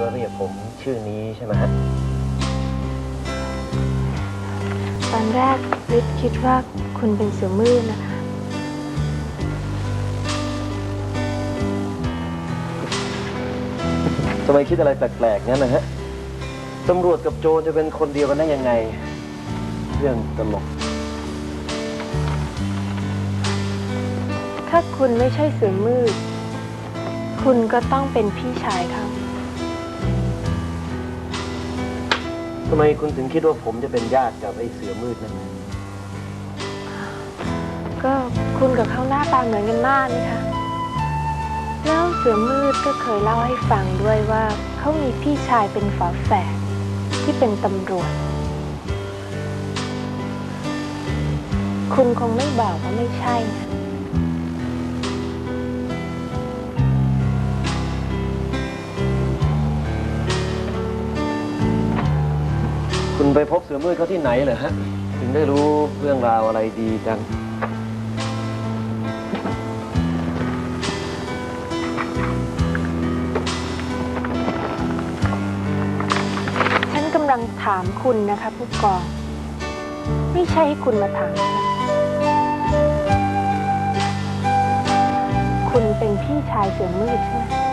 ก็เรียกผมชื่อนี้ใช่ไหมฮะตอนแรกฤทธิ์คิดว่าคุณเป็นเสือมืดนะคะ ทำไมคิดอะไรแปลกๆงั้นนะฮะ ตำรวจกับโจรจะเป็นคนเดียวกันได้ยังไง เรื่องตลก ถ้าคุณไม่ใช่เสือมืด คุณก็ต้องเป็นพี่ชายเขา ทำไมคุณถึงคิดว่าผมจะเป็นญาติกับไอ้เสือมืดนั่นนะก็คุณกับเขาหน้าตาเหมือนกันมากนี่คะแล้วเสือมืดก็เคยเล่าให้ฟังด้วยว่าเขามีพี่ชายเป็นฝาแฝดที่เป็นตำรวจ คุณคงไม่บอกว่าไม่ใช่นะ คุณไปพบเสือมืดเขาที่ไหนเหรอฮะ ถึงได้รู้เรื่องราวอะไรดีจัง ฉันกำลังถามคุณนะคะผู้กอง ไม่ใช่ให้คุณมาถามฉันคุณเป็นพี่ชายเสือมืดใช่ไหม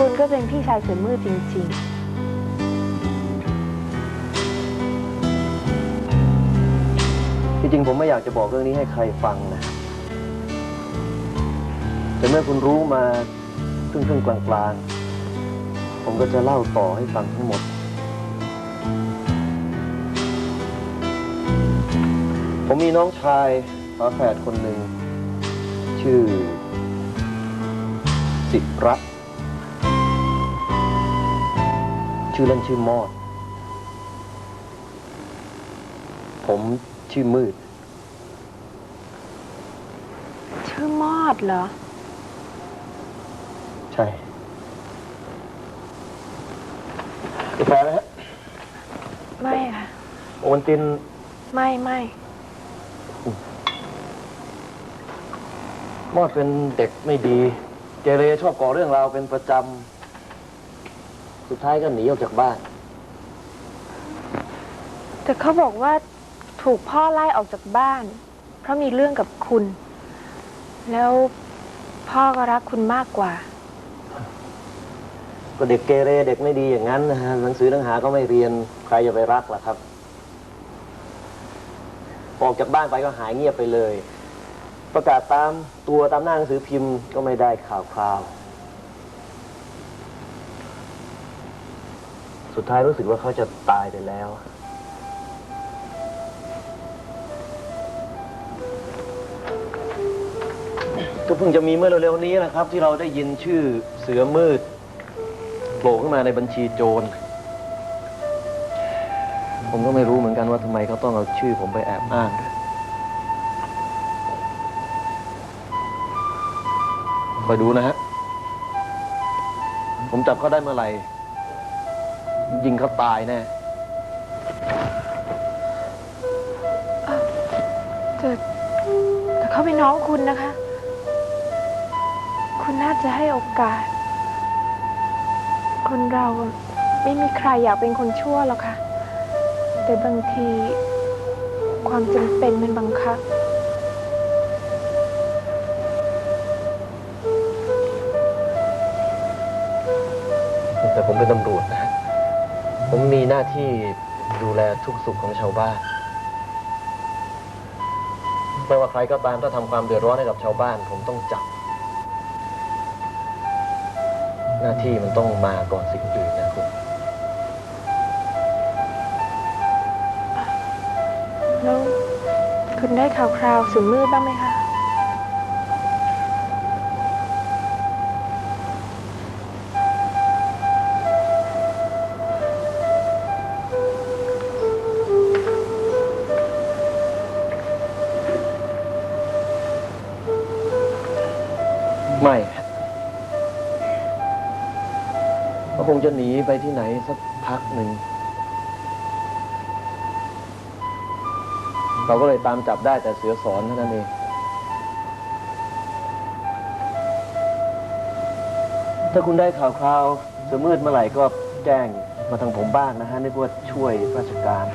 คุณก็เป็นพี่ชายเสือมืดจริงที่จริงผมไม่อยากจะบอกเรื่องนี้ให้ใครฟังนะ แต่เมื่อคุณรู้มาครึ่งครึ่งกลางกลางๆผมก็จะเล่าต่อให้ฟังทั้งหมด ผมมีน้องชายฝาแฝดคนหนึ่ง ชื่อ สิรัตน์ ชื่อเล่นชื่อมอด ผมชื่อมืดๆชื่อมอดเหรอ ใช่กาแฟไหมฮะไม่ค่ะโอวัลตินไม่ไม่มอดเป็นเด็กไม่ดี เกเรชอบก่อเรื่องราวเป็นประจำ สุดท้ายก็หนีออกจากบ้าน แต่เขาบอกว่าถูกพ่อไล่ออกจากบ้าน เพราะมีเรื่องกับคุณ แล้วพ่อก็รักคุณมากกว่า ก็เด็กเกเรเด็กไม่ดีอย่างนั้นนะฮะหนังสือหนังหาก็ไม่เรียนใครจะไปรักล่ะครับ ออกจากบ้านไปก็หายเงียบไปเลย ประกาศตามตัวตามหน้าหนังสือพิมพ์ก็ไม่ได้ข่าวคราว สุดท้ายรู้สึกว่าเขาจะตายไปแล้ว ก็เพิ่งจะมีเมื่อเร็วๆนี้นะครับ ที่เราได้ยินชื่อเสือมืดโผล่ขึ้นมาในบัญชีโจร ผมก็ไม่รู้เหมือนกันว่าทำไมเขาต้องเอาชื่อผมไปแอบอ้างด้วยคอยดูนะฮะ ผมจับเขาได้เมื่อไหร่ ยิงเขาตายแน่แต่แต่เขาเป็นน้องคุณนะคะ คุณน่าจะให้โอกาส คนเราไม่มีใครอยากเป็นคนชั่วหรอกค่ะ แต่บางทีความจำเป็นมันบังคับแต่ผมเป็นตำรวจนะฮะ ผมมีหน้าที่ดูแลทุกสุขของชาวบ้าน ไม่ว่าใครก็ตามถ้าทำความเดือดร้อนให้กับชาวบ้าน ผมต้องจับ หน้าที่มันต้องมาก่อนสิ่งอื่นนะคุณแล้วคุณได้ข่าวคราวสุมมืดบ้างไหมคะ จะหนีไปที่ไหนสักพักหนึ่ง เราก็เลยตามจับได้แต่เสือสอนเท่านั้นเองถ้าคุณได้ข่าวคราวเสือมืดเมื่อไหร่ก็แจ้งมาทางผมบ้างนะฮะนึกว่าช่วยราชการ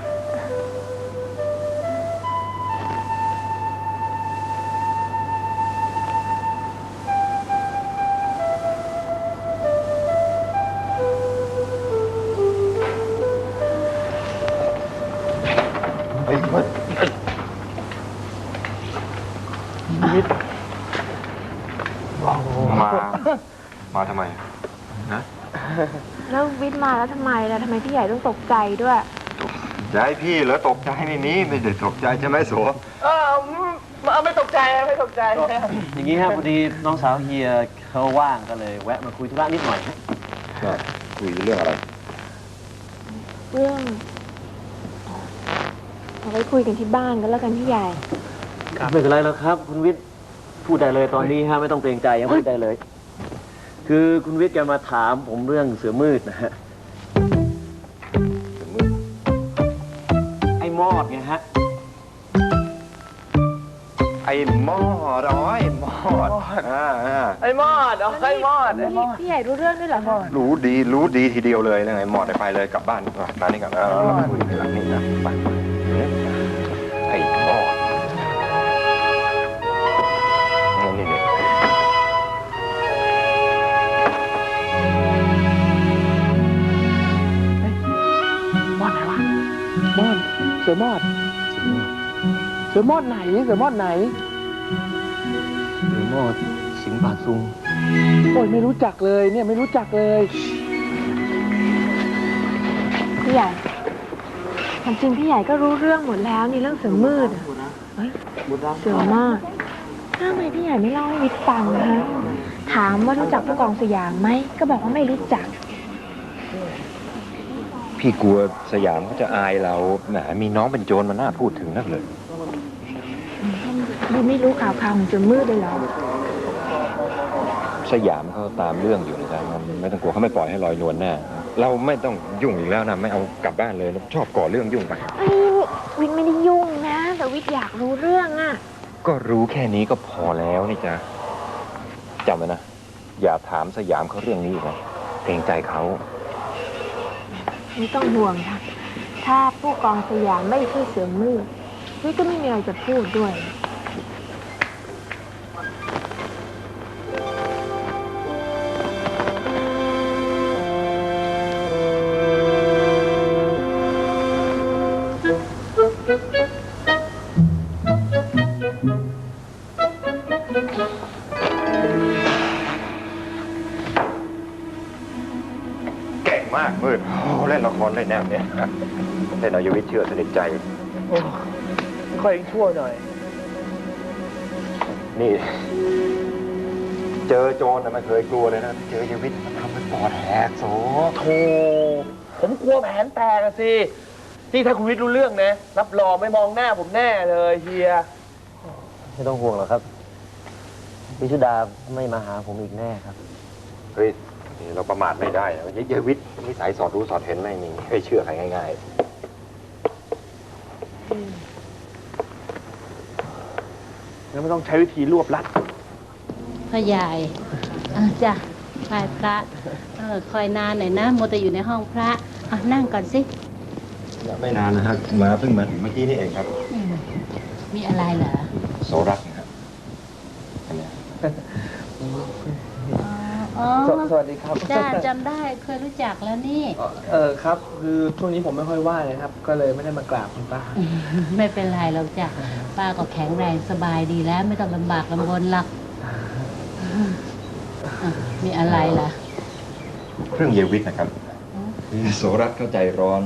มา มาทำไมนะแล้ววิทย์มาแล้วทำไมล่ะทำไมพี่ใหญ่ต้องตกใจด้วยจะให้พี่เหรอตกใจในนี้ไม่ได้ตกใจใช่ไหมโสเออไม่ตกใจไม่ตกใจอย่างนี้ฮะพอดีน้องสาวเฮียเขาว่างก็เลย แวะมาคุยธุระนิดหน่อยฮะก็คุยเรื่องอะไร เรื่องเอาไว้คุยกันที่บ้านก็แล้วกันพี่ใหญ่ ไม่เป็นไรแล้วครับ คุณวิทย์ พูดได้เลยตอนนี้ฮะไม่ต้องเกรงใจยังพูดได้เลย คือคุณวิทย์แกมาถามผมเรื่องเสือมืดนะฮะไอ้มอดไงฮะไอ้มอดอ๋อไอ้มอดอ่าอ่าไอ้มอดเอาไอ้มอดไอ้มอดพี่ใหญ่รู้เรื่องด้วยเหรอคะรู้ดีรู้ดีทีเดียวเลยนะไอ้มอดไปเลยกลับบ้านดีกว่ามานี่กันแล้วเราคุยกันหลังนี้นะไปไอ้ สือมอด เสือมอดไหน เสือมอดไหนเสือมอดสิงห์บาซุง โอ้ยไม่รู้จักเลยเนี่ยไม่รู้จักเลยพี่ใหญ่ความจริงพี่ใหญ่ก็รู้เรื่องหมดแล้วนี่เรื่องเสือมืดอะเฮ้ยเสือมากทำไมพี่ใหญ่ไม่เล่าให้วิทย์ฟังนะคะถามว่ารู้จักผู้กองสยามไหม ก็บอกว่าไม่รู้จัก พี่กลัวสยามเขาจะอายเราแหมมีน้องเป็นโจรมาน่าพูดถึงนักเลยดูไม่รู้ข่าวข่าวของเสือมืดเลยเหรอ สยามเขาตามเรื่องอยู่นะจ๊ะมันไม่ต้องกลัวเขาไม่ปล่อยให้ลอยนวลแน่เราไม่ต้องยุ่งอีกแล้วนะไม่เอากลับบ้านเลยชอบก่อเรื่องยุ่งไป เอ้ยวิทย์ไม่ได้ยุ่งนะ แต่วิทย์อยากรู้เรื่องอะก็รู้แค่นี้ก็พอแล้วนี่จ๊ะจำไว้นะ อย่าถามสยามเขาเรื่องนี้อีกนะเกรงใจเขา ไม่ต้องห่วงค่ะ ถ้าผู้กองสยามไม่ช่วยเสือมืดวิทย์ก็ไม่มีอะไรจะพูดด้วย แนวเนี้ยเล่นเอายวิทย์เชื่อสนิทใจ โอ้ค่อยชั่วหน่อย นี่ เจอโจรนะไม่เคยกลัวเลยนะ เจอยวิทย์มันทำเป็นปอดแหกโสโธ่ผมกลัวแผนแตกอะสิ นี่ถ้าคุณวิทย์รู้เรื่องนะ รับรองไม่มองหน้าผมแน่เลยเฮีย ไม่ต้องห่วงหรอกครับพิชุดาไม่มาหาผมอีกแน่ครับ เฮ้ยนี่ เราประมาทไม่ได้นะยยวิทย์นิสัยสอดรู้สอดเห็นไม่มีไม่เชื่อใครง่ายแล้วไม่ต้องใช้วิธีรวบลัด พ่อใหญ่อะจ้ะไหว้พระเออคอยนานหน่อยนะโมวแต่อยู่ในห้องพระอะนั่งก่อนสิ ๆ ไม่นานนะครับมาเพิ่งมาถึงเมื่อกี้นี่เองครับอืมมีอะไรเหรอโสรักนะครับอันเนี้ย อ๋อสสวัสดีครับจ้าจำได้เคยรู้จักแล้วนี่ เออครับ คือช่วงนี้ผมไม่ค่อยว่างเลยครับ ก็เลยไม่ได้มากราบคุณป้า ไม่เป็นไรเราจ้ะป้าก็แข็งแรงสบายดีแล้ว ไม่ต้องลำบากลำบนหรอกอะมีอะไรล่ะเรื่องเยวิทย์นะครับคือโสรัตเข้าใจร้อน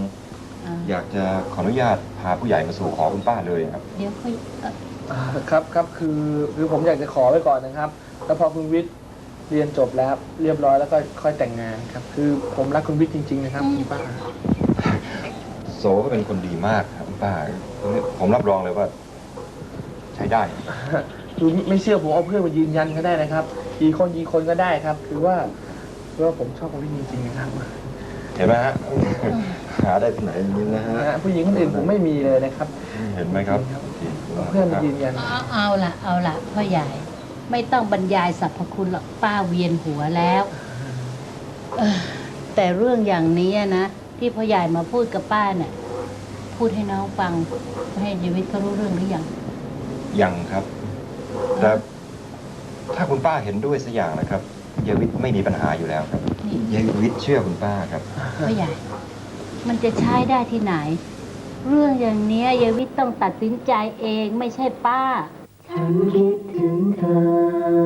อะอยากจะขออนุญาตพาผู้ใหญ่มาสู่ขอคุณป้าเลยครับ เดี๋ยวคุยเอ่อ อ่าครับครับคือคือผมอยากจะขอไว้ก่อนนะครับ แล้วพอคุณวิทย์ เรียนจบแล้วเรียบร้อยแล้วก็ค่อยแต่งงานครับ คือผมรักคุณวิทย์จริง ๆ นะครับคุณป้าโสก็เป็นคนดีมากครับคุณป้าผมรับรองเลยว่า ใช้ได้ คือไม่เชื่อผมเอาเพื่อนมายืนยันก็ได้นะครับกี่คนกี่คนก็ได้ครับ คือว่าคือว่าผมชอบคุณวิทย์จริงๆนะครับเห็นไหมฮะหาได้ที่ไหนอย่างนี้นะฮะนะฮะผู้หญิงคนอื่นผมไม่มีเลยนะครับ เห็นไหมครับ เพื่อนยืนยันเอาเอาละเอาละพ่อใหญ่ ไม่ต้องบรรยายสรรพคุณหรอกป้าเวียนหัวแล้วเออแต่เรื่องอย่างนี้นะที่พ่อใหญ่มาพูดกับป้าเนี่ยพูดให้น้องฟัง ให้ชีวิตเขารู้เรื่องหรือยังยังครับ แต่ถ้าคุณป้าเห็นด้วยสักอย่างนะครับเยวิทไม่มีปัญหาอยู่แล้วครับนี่เยวิทเชื่อคุณป้าครับ พ่อใหญ่ มันจะใช้ได้ที่ไหน เรื่องอย่างเนี้ยยายวิทย์ต้องตัดสินใจเองไม่ใช่ป้า ฉันคิดถึงเธอ